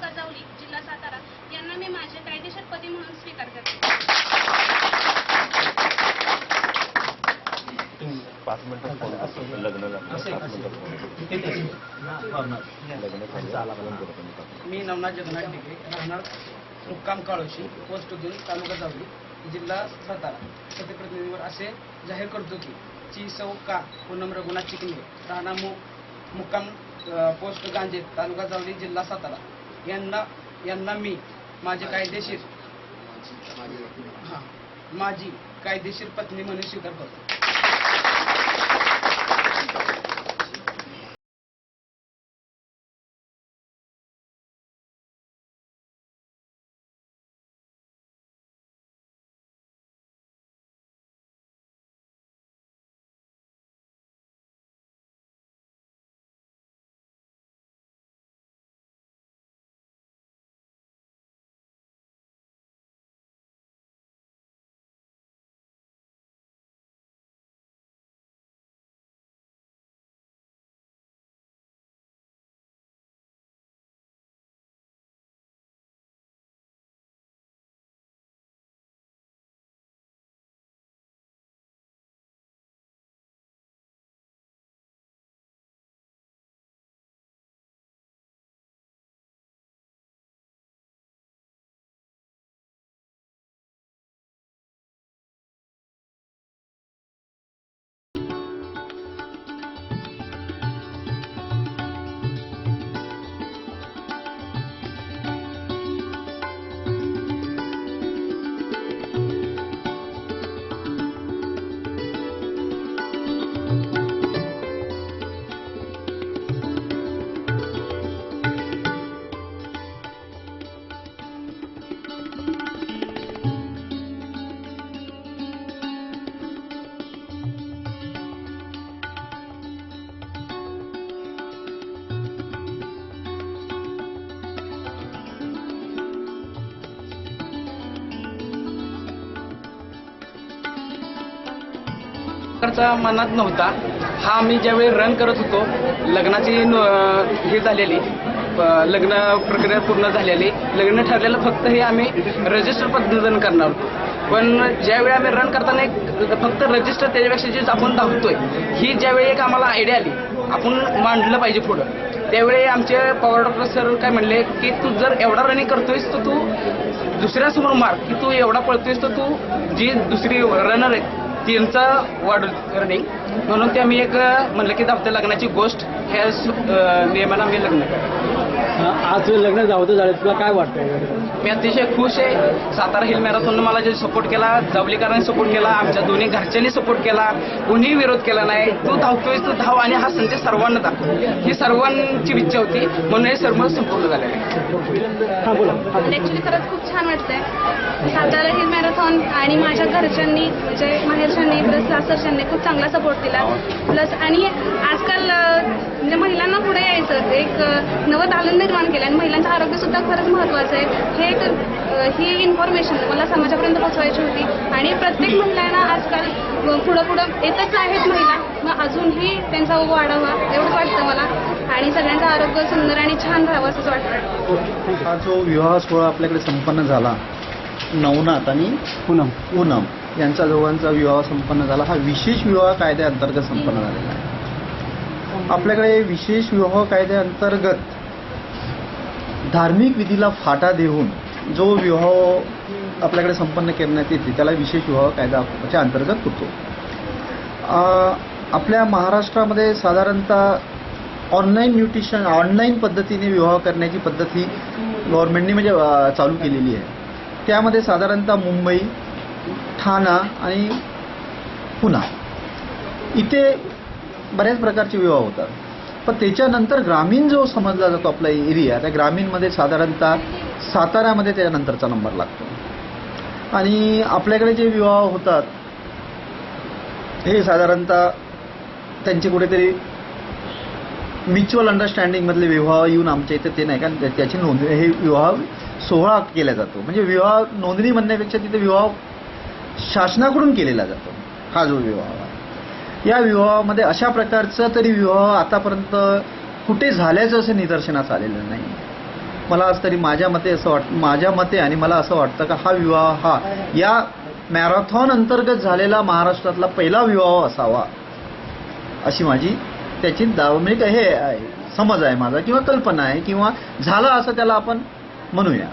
तालुका जिल्हा सातारा. यांना मी माझे कायदेशीर म्हणून स्वीकार करते. मी नवनाथ जगन्नाथ डिगे राहणार मुक्काम काळोशी पोस्ट घेऊन तालुका जावली जिल्हा सातारा. प्रतिनिधीवर असे जाहीर करतो की ची सौ का पूनम रघुनाथ चिकणे राहणार मु मुक्काम पोस्ट गांजे तालुका जावली जिल्हा सातारा. यांना यांना मी माझे कायदेशीर हा. माझी कायदेशीर पत्नी म्हणून स्वीकार करतो. प्रकारचा मनात नव्हता. हा आम्ही ज्यावेळी रन करत होतो लग्नाची हे झालेली लग्न प्रक्रिया पूर्ण झालेली लग्न ठरलेलं फक्त हे आम्ही रजिस्टर पद्धतीनं करणार होतो. पण ज्यावेळी आम्ही रन करताना एक फक्त रजिस्टर त्याच्यापेक्षा जे आपण धावतोय ही ज्यावेळी एक आम्हाला आयडिया आली आपण मांडलं पाहिजे पुढं. त्यावेळी आमचे पवार डॉक्टर सर काय म्हणले की तू जर एवढा रनिंग करतोयस तर तू दुसऱ्यासमोर मार की तू एवढा पळतोयस तर तू जी दुसरी रनर आहे तीनचा वाढ रनिंग म्हणून ते आम्ही एक म्हणलं की आपल्या लग्नाची गोष्ट ह्या सु- अं, नियमानं आम्ही लग्न केलं आज लग्न जावतं झालं तुला काय वाटतंय? मी अतिशय खुश आहे. सातारा हिल मॅरेथॉननं मला जे सपोर्ट केला जावलीकरांनी सपोर्ट केला आमच्या दोन्ही घरच्यांनी सपोर्ट केला कोणीही विरोध केला नाही. तू धावतोयस तू धाव आणि हा संदेश सर्वांना दाखव. ही सर्वांची इच्छा होती म्हणून हे सर्व संपूर्ण झालेलं आहे. ॲक्च्युली खरंच खूप छान वाटतंय. सातारा हिल मॅरेथॉन आणि माझ्या घरच्यांनी म्हणजे माहेरच्यांनी प्लस सासरच्यांनी खूप चांगला सपोर्ट दिला. प्लस आणि आजकाल म्हणजे महिलांना पुढे यायचं एक नवं दालन निर्माण केलं आणि महिलांचं आरोग्य सुद्धा खरंच महत्त्वाचं आहे. हे एक ही इन्फॉर्मेशन मला समाजापर्यंत पोहोचवायची होती. आणि प्रत्येक महिलांना आजकाल पुढं पुढं येतच आहेत महिला. मग अजूनही त्यांचा ओघ वाढावा एवढंच वाटतं मला. आणि सगळ्यांचं आरोग्य सुंदर आणि छान राहावं असंच वाटतं. हा जो विवाह सोहळा आपल्याकडे संपन्न झाला नवनाथ आणि पूनम. पूनम यांचा दोघांचा विवाह संपन्न झाला. हा विशेष विवाह कायद्याअंतर्गत संपन्न झालेला आहे. आपल्याकडे विशेष विवाह कायद्याअंतर्गत धार्मिक विधीला फाटा देऊन जो विवाह आपल्याकडे संपन्न करण्यात येते त्याला विशेष विवाह कायद्याच्या अंतर्गत होतो. आपल्या महाराष्ट्रामध्ये साधारणतः ऑनलाईन न्यूट्रिशन ऑनलाईन पद्धतीने विवाह करण्याची पद्धत ही गव्हर्नमेंटने म्हणजे चालू केलेली आहे. त्यामध्ये साधारणतः मुंबई ठाणा आणि पुणा. इथे बऱ्याच प्रकारचे विवाह होतात. पण त्याच्यानंतर ग्रामीण जो समजला जातो आपला एरिया त्या ग्रामीणमध्ये साधारणतः साताऱ्यामध्ये त्याच्यानंतरचा नंबर लागतो. आणि आपल्याकडे जे विवाह होतात हे साधारणतः त्यांचे कुठेतरी म्युच्युअल अंडरस्टँडिंगमधले विवाह येऊन आमच्या इथे ते नाही कारण त्याची नोंदणी हे विवाह सोहळा केला जातो. म्हणजे विवाह नोंदणी म्हणण्यापेक्षा तिथे विवाह शासनाकडून केलेला जातो हा जो विवाह. आहे या विवाहामध्ये अशा प्रकारचा तरी विवाह आतापर्यंत कुठे झाल्याचं असं निदर्शनास आलेलं नाही. मला आज तरी माझ्या मते असं वाट माझ्या मते आणि मला असं वाटतं का हा विवाह हा या मॅरेथॉन अंतर्गत झालेला महाराष्ट्रातला पहिला विवाह असावा अशी माझी त्याची दार्मिक हे आहे, समज आहे माझा किंवा कल्पना आहे किंवा झाला असं त्याला आपण म्हणूया.